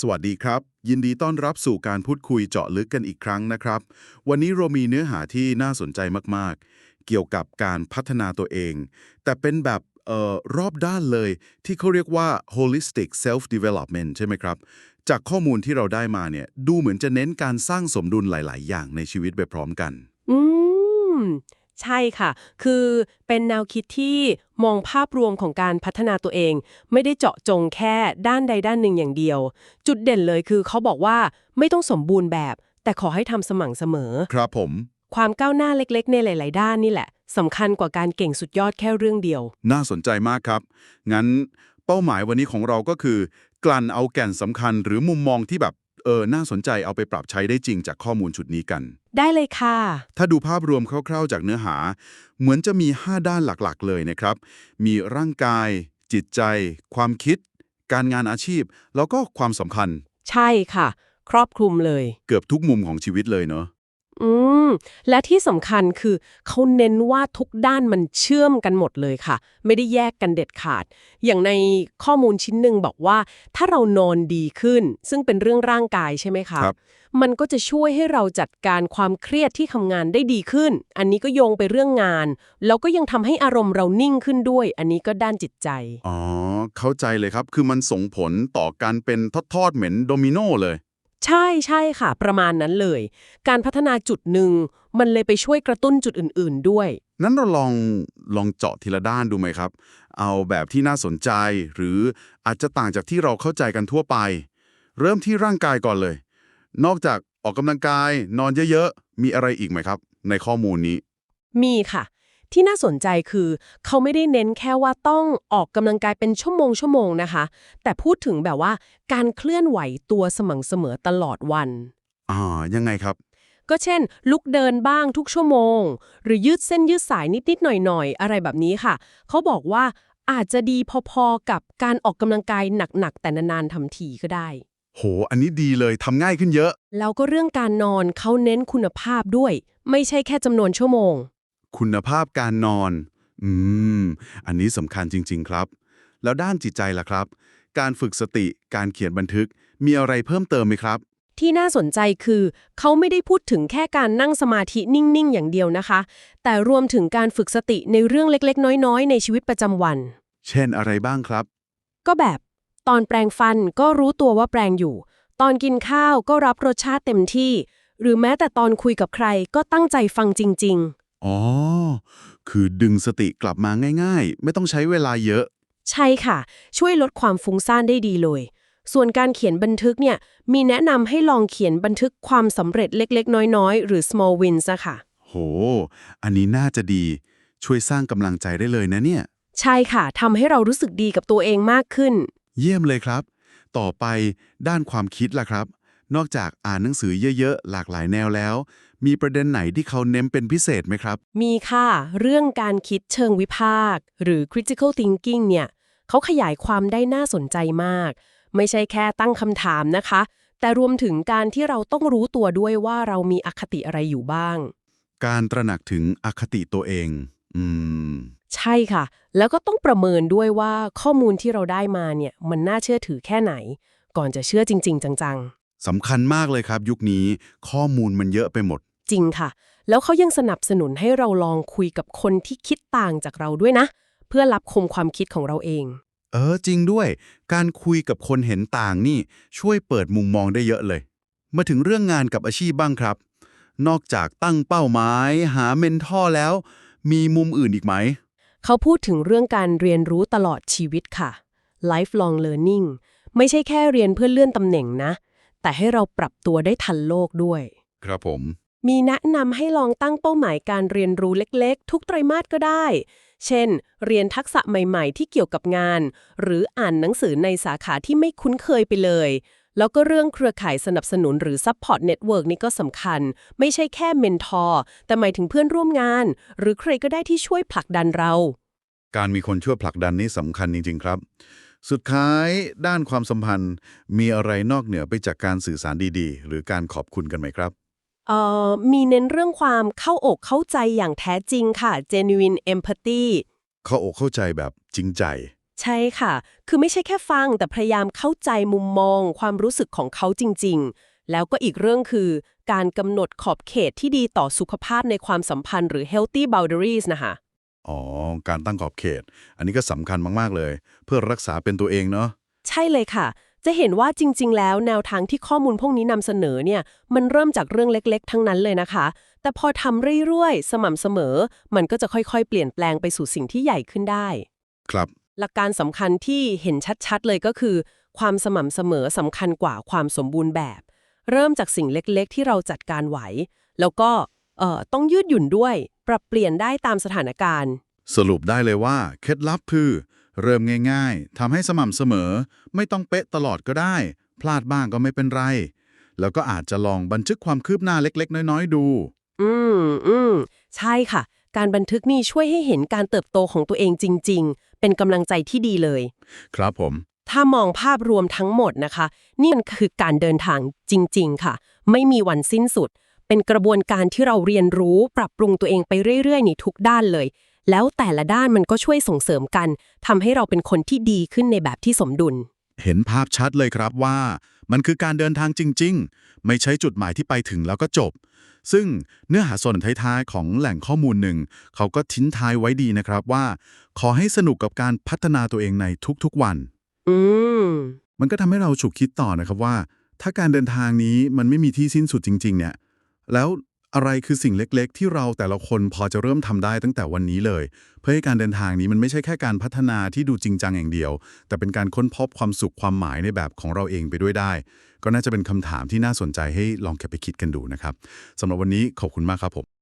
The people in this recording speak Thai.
สวัสดีครับ ยินดีต้อนรับสู่การพูดคุยเจาะลึกกันอีกครั้งนะครับ วันนี้เรามีเนื้อหาที่น่าสนใจมากๆ เกี่ยวกับการพัฒนาตัวเอง แต่เป็นแบบเอ่อรอบด้านเลยที่เขาเรียกว่า holistic self development ใช่ไหมครับ จากข้อมูลที่เราได้มาเนี่ยดูเหมือนจะเน้นการสร้างสมดุลหลาย ๆ อย่างในชีวิตไปพร้อมกัน อืม ใช่ค่ะ คือเป็นแนวคิดที่มองภาพรวมของการพัฒนาตัวเอง ไม่ได้เจาะจงแค่ด้านใดด้านหนึ่งอย่างเดียว จุดเด่นเลยคือเขาบอกว่าไม่ต้องสมบูรณ์แบบ แต่ขอให้ทำสม่ำเสมอ ครับผม ความก้าวหน้าเล็กๆ ในหลาย ๆ ด้านนี่แหละสำคัญกว่าการเก่งสุดยอดแค่เรื่องเดียว น่าสนใจมากครับ งั้นเป้าหมายวันนี้ของเราก็คือ กลั่นเอาแก่นสำคัญหรือมุมมองที่แบบ เออ น่าสนใจเอาไปปรับใช้ได้จริงจากข้อมูลชุดนี้กัน ได้เลยค่ะ ถ้าดูภาพรวมคร่าว ๆ จากเนื้อหา เหมือนจะมี 5 ด้านหลักๆ เลยนะครับ มีร่างกาย จิตใจ ความคิด การงานอาชีพ แล้วก็ความสัมพันธ์ ใช่ค่ะ ครอบคลุมเลย เกือบทุกมุมของชีวิตเลยเนาะ อืม และที่สำคัญคือเขาเน้นว่าทุกด้านมันเชื่อมกันหมดเลยค่ะ ไม่ได้แยกกันเด็ดขาด อย่างในข้อมูลชิ้นหนึ่งบอกว่า ถ้าเรานอนดีขึ้น ซึ่งเป็นเรื่องร่างกายใช่ไหมคะครับ มันก็จะช่วยให้เราจัดการความเครียดที่ทำงานได้ดีขึ้น อันนี้ก็โยงไปเรื่องงาน แล้วก็ยังทำให้อารมณ์เรานิ่งขึ้นด้วย อันนี้ก็ด้านจิตใจ อ๋อ เข้าใจเลยครับ คือมันส่งผลต่อการเป็นทอดๆเหมือนโดมิโนเลย ใช่ใช่ค่ะ ประมาณนั้นเลย การพัฒนาจุดหนึ่ง มันเลยไปช่วยกระตุ้นจุดอื่น ๆ ด้วย นั้นเราลองลองเจาะทีละด้านดูไหมครับ เอาแบบที่น่าสนใจ หรืออาจจะต่างจากที่เราเข้าใจกันทั่วไป เริ่มที่ร่างกายก่อนเลย นอกจากออกกำลังกายนอนเยอะ ๆ มีอะไรอีกไหมครับ ในข้อมูลนี้ มีค่ะ ที่น่าสนใจคือ เขาไม่ได้เน้นแค่ว่าต้องออกกำลังกายเป็นชั่วโมงชั่วโมงนะคะ แต่พูดถึงแบบว่าการเคลื่อนไหวตัวสม่ำเสมอตลอดวันอ่ายังไงครับ ก็เช่น ลุกเดินบ้างทุกชั่วโมง หรือยืดเส้นยืดสายนิดๆหน่อยๆ อะไรแบบนี้ค่ะ เขาบอกว่าอาจจะดีพอๆกับการออกกำลังกายหนักๆ แต่นานๆทำทีก็ได้ โห อันนี้ดีเลยทำง่ายขึ้นเยอะ แล้วก็เรื่องการนอนเขาเน้นคุณภาพด้วย ไม่ใช่แค่จำนวนชั่วโมง คุณภาพการนอน อืม อันนี้สำคัญจริง ๆ ครับ แล้วด้านจิตใจล่ะครับ การฝึกสติ การเขียนบันทึก มีอะไรเพิ่มเติมไหมครับ ที่น่าสนใจคือ เขาไม่ได้พูดถึงแค่การนั่งสมาธินิ่ง ๆ อย่างเดียวนะคะ แต่รวมถึงการฝึกสติในเรื่องเล็ก ๆ น้อย ๆ ในชีวิตประจำวัน เช่นอะไรบ้างครับ ก็แบบ ตอนแปรงฟันก็รู้ตัวว่าแปรงอยู่ ตอนกินข้าวก็รับรสชาติเต็มที่ หรือแม้แต่ตอนคุยกับใครก็ตั้งใจฟังจริง อ๋อ คือดึงสติกลับมาง่าย ๆ ไม่ต้องใช้เวลาเยอะๆใช่ค่ะ ช่วยลดความฟุ้งซ่านได้ดีเลย ส่วนการเขียนบันทึกเนี่ย มีแนะนำให้ลองเขียนบันทึกความสำเร็จเล็กๆ น้อยๆ หรือ small wins อะค่ะ โห อันนี้น่าจะดี ช่วยสร้างกำลังใจได้เลยนะเนี่ย ใช่ค่ะทำให้เรารู้สึกดีกับตัวเองมากขึ้น เยี่ยมเลยครับ ต่อไปด้านความคิดล่ะครับ นอกจากอ่านหนังสือเยอะๆ หลากหลายแนวแล้ว มีประเด็นไหนที่เขาเน้นเป็นพิเศษไหมครับ มีค่ะ เรื่องการคิดเชิงวิพากษ์หรือ critical thinking เนี่ยเขาขยายความได้น่าสนใจมาก ไม่ใช่แค่ตั้งคำถามนะคะ แต่รวมถึงการที่เราต้องรู้ตัวด้วยว่าเรามีอคติอะไรอยู่บ้าง การตระหนักถึงอคติตัวเอง อืม ใช่ค่ะ แล้วก็ต้องประเมินด้วยว่าข้อมูลที่เราได้มาเนี่ยมันน่าเชื่อถือแค่ไหน ก่อนจะเชื่อจริง ๆ จัง สำคัญมากเลยครับ ยุคนี้ข้อมูลมันเยอะไปหมดๆจริงค่ะ แล้วเขายังสนับสนุนให้เราลองคุยกับคนที่คิดต่างจากเราด้วยนะ เพื่อรับคมความคิดของเราเอง เออจริงด้วย การคุยกับคนเห็นต่างนี่ ช่วยเปิดมุมมองได้เยอะเลย มาถึงเรื่องงานกับอาชีพบ้างครับ นอกจากตั้งเป้าหมาย หาเมนทอร์แล้ว มีมุมอื่นอีกไหม เขาพูดถึงเรื่องการเรียนรู้ตลอดชีวิตค่ะ lifelong learning ไม่ใช่แค่เรียนเพื่อเลื่อนตำแหน่งนะ แต่ให้เราปรับตัวได้ทันโลกด้วย ครับผม มีแนะนำให้ลองตั้งเป้าหมายการเรียนรู้เล็กๆ ทุกไตรมาสก็ได้ เช่น เรียนทักษะใหม่ๆ ที่เกี่ยวกับงาน หรืออ่านหนังสือในสาขาที่ไม่คุ้นเคยไปเลย แล้วก็เรื่องเครือข่ายสนับสนุนหรือ support network นี่ก็สำคัญ ไม่ใช่แค่เมนทอร์แต่หมายถึงเพื่อนร่วมงาน หรือใครก็ได้ที่ช่วยผลักดันเรา การมีคนช่วยผลักดันนี่สำคัญจริงๆครับ สุดท้ายด้านความสัมพันธ์มีอะไรนอกเหนือไปจากการสื่อสารดีๆ หรือการขอบคุณกันไหมครับ เอ่อมีเน้นเรื่องความเข้าอกเข้าใจอย่างแท้จริงค่ะ genuine empathy เข้าอกเข้าใจแบบจริงใจ ใช่ค่ะ คือไม่ใช่แค่ฟัง แต่พยายามเข้าใจมุมมอง ความรู้สึกของเขาจริง ๆ แล้วก็อีกเรื่องคือ การกำหนดขอบเขตที่ดีต่อสุขภาพในความสัมพันธ์หรือ healthy boundaries นะคะ อ๋อ การตั้งขอบเขต อันนี้ก็สำคัญมาก ๆ เลย เพื่อรักษาเป็นตัวเองเนาะ ใช่เลยค่ะ จะเห็นว่าจริง ๆ แล้วแนวทางที่ข้อมูลพวกนี้นำเสนอเนี่ย มันเริ่มจากเรื่องเล็ก ๆ ทั้งนั้นเลยนะคะ แต่พอทำเรื่อย ๆ สม่ำเสมอ มันก็จะค่อย ๆ เปลี่ยนแปลงไปสู่สิ่งที่ใหญ่ขึ้นได้ ครับ หลักการสำคัญที่เห็นชัด ๆ เลยก็คือ ความสม่ำเสมอสำคัญกว่าความสมบูรณ์แบบ เริ่มจากสิ่งเล็ก ๆ ที่เราจัดการไหว แล้วก็เอ่อ ต้องยืดหยุ่นด้วย ปรับเปลี่ยนได้ตามสถานการณ์ สรุปได้เลยว่า เคล็ดลับคือ เริ่มง่าย ๆทำให้สม่ำเสมอ ไม่ต้องเป๊ะตลอดก็ได้ พลาดบ้างก็ไม่เป็นไร แล้วก็อาจจะลองบันทึกความคืบหน้าเล็ก ๆ น้อย ๆ ดู อืมอืมใช่ค่ะ การบันทึกนี่ช่วยให้เห็นการเติบโตของตัวเองจริง ๆ เป็นกำลังใจที่ดีเลย ครับผม ถ้ามองภาพรวมทั้งหมดนะคะ นี่มันคือการเดินทางจริง ๆ ค่ะ ไม่มีวันสิ้นสุด เป็นกระบวนการที่เราเรียนรู้ปรับปรุงตัวเองไปเรื่อยๆในทุกด้านเลย แล้วแต่ละด้านมันก็ช่วยส่งเสริมกันทำให้เราเป็นคนที่ดีขึ้นในแบบที่สมดุล เห็นภาพชัดเลยครับว่า มันคือการเดินทางจริง ๆ ไม่ใช่จุดหมายที่ไปถึงแล้วก็จบ ซึ่งเนื้อหาส่วนท้ายๆของแหล่งข้อมูลหนึ่ง เขาก็ทิ้งท้ายไว้ดีนะครับว่า ขอให้สนุกกับการพัฒนาตัวเองในทุกๆวัน อืมมันก็ทำให้เราฉุกคิดต่อนะครับว่า ถ้าการเดินทางนี้มันไม่มีที่สิ้นสุดจริง ๆ เนี่ย แล้วอะไรคือสิ่งเล็กๆ ที่เราแต่ละคนพอจะเริ่มทำได้ตั้งแต่วันนี้เลย เพื่อให้การเดินทางนี้มันไม่ใช่แค่การพัฒนาที่ดูจริงจังอย่างเดียว แต่เป็นการค้นพบความสุขความหมายในแบบของเราเองไปด้วยได้ ก็น่าจะเป็นคำถามที่น่าสนใจให้ลองเก็บไปคิดกันดูนะครับสำหรับวันนี้ขอบคุณมากครับผม